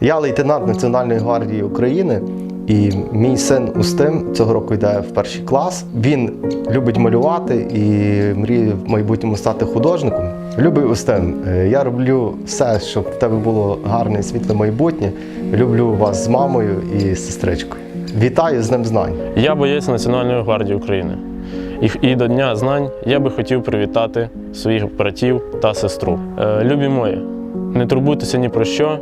Я лейтенант Національної гвардії України, і мій син Устим цього року йде в перший клас. Він любить малювати і мріє в майбутньому стати художником. Любий Устим, е, я роблю все, щоб в тебе було гарне і світле майбутнє. Люблю вас з мамою і сестричкою. Вітаю з Днем знань! Я боєць Національної гвардії України. І, і до Дня знань я би хотів привітати своїх братів та сестру. Е, любі мої, не турбуйтеся ні про що,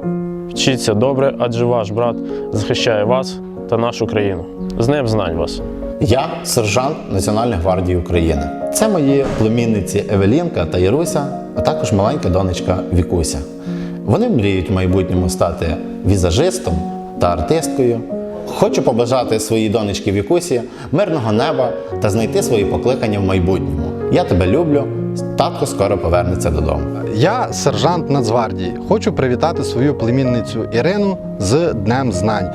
вчіться добре, адже ваш брат захищає вас та нашу країну. З ним знань вас! Я сержант Національної гвардії України. Це мої племінниці Евелінка та Яруся, а також маленька донечка Вікуся. Вони мріють в майбутньому стати візажистом та артисткою. Хочу побажати своїй донечці Вікусі мирного неба та знайти свої покликання в майбутньому. Я тебе люблю. Татко скоро повернеться додому. Я сержант Нацгвардії. Хочу привітати свою племінницю Ірину з Днем Знань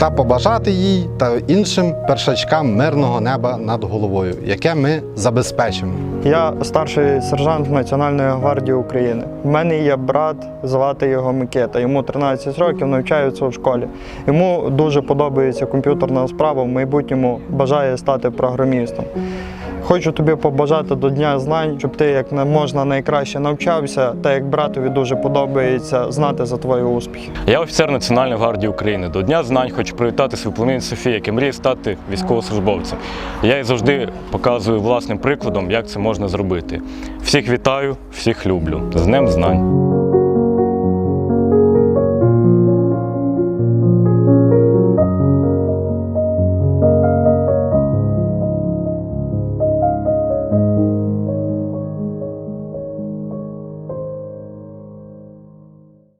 та побажати їй та іншим першачкам мирного неба над головою, яке ми забезпечимо. Я старший сержант Національної гвардії України. У мене є брат, звати його Микита. Йому 13 років, навчається в школі. Йому дуже подобається комп'ютерна справа. В майбутньому бажає стати програмістом. Хочу тобі побажати до Дня знань, щоб ти як не можна найкраще навчався, та як братові дуже подобається знати за твої успіхи. Я офіцер Національної гвардії України. До Дня знань хочу привітати свою племінницю Софію, яка мріє стати військовослужбовцем. Я їй завжди показую власним прикладом, як це можна зробити. Всіх вітаю, всіх люблю. З Днем знань!